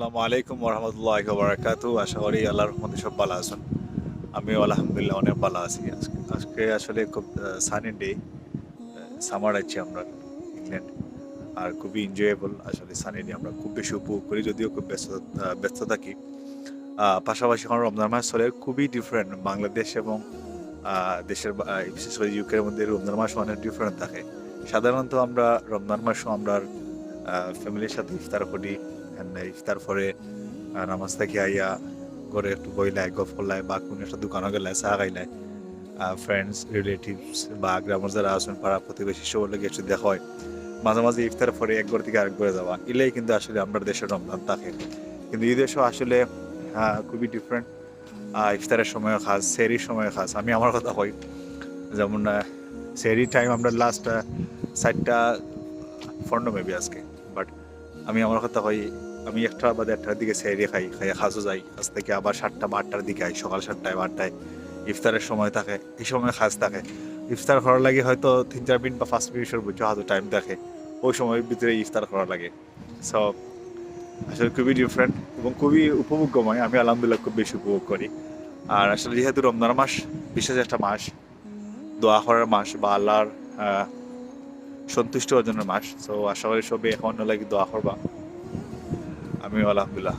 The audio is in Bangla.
আসসালামু আলাইকুম রহমতুল্লাহ বারাকাতু আশা করি আল্লাহর রহমতে সব ভালো আছেন। আমি আলহামদুলিল্লাহ অনেক ভালো আছি। আজকে আজকে আসলে খুব সানি ডে সামার আছি আমরা ইংল্যান্ড আর খুবই এনজয়েবল আসলে সানি ডে আমরা খুব বেশি উপভোগ করি, যদিও খুব ব্যস্ত ব্যস্ত থাকি। পাশাপাশি এখন রমজান মাস চলে, খুবই ডিফারেন্ট বাংলাদেশ এবং দেশের বিশেষ করে ইউকের মধ্যে রমজান মাস অনেক ডিফারেন্ট থাকে। সাধারণত আমরা রমজান মাসও আমরা ফ্যামিলির সাথে ইফতার করি ইফতার পরে নামাজ থেকে আইয়া ঘরে একটু বইলাই গপ করলাই বা কোনো একটা দোকানে গেলাই চা খাইলাই ফ্রেন্ডস রিলেটিভস বা গ্রামের যারা আছেন, পাড়া প্রতিবেশী, সবার লোক একটু দেখা হয়। মাঝে মাঝে ইফতার পরে এক ঘর থেকে আরেক ঘরে যাওয়া। এলাই কিন্তু আসলে আমরা দেশের রমজান থাকে কিন্তু এই দেশও আসলে খুবই ডিফারেন্ট ইফতারের সময় খাস, সেরির সময় খাস। আমি আমার কথা কই, যেমন সেরি টাইম আমরা লাস্ট চারটা ফর্ণ মেবি আজকে বাট আমি আমার কথা কই, আমি একটা বা দেড়টার দিকে সেরি খাই খাই খাসও যাই খাস থেকে আবার সাতটা বা আটটার দিকে আই, সকাল সাতটায় বা আটটায় ইফতারের সময় থাকে, এই সময় খাস থাকে। ইফতার করার লাগে হয়তো তিন চার মিনিট বা পাঁচ মিনিটের বুঝছ হাতে টাইম দেখে, ওই সময়ের ভিতরে ইফতার করা লাগে। সো আসলে খুবই ডিফারেন্ট এবং খুবই উপভোগ্যময়, আমি আলহামদুলিল্লাহ খুব বেশি উপভোগ করি। আর আসলে যেহেতু রমজান মাস, বিশেষ একটা মাস, দোয়া করার মাস বা আল্লাহর সন্তুষ্ট অর্জনের মাস। তো আশা করি সবে এখন লাগে দোয়া করবা। আমিও আলহামদুলিল্লাহ।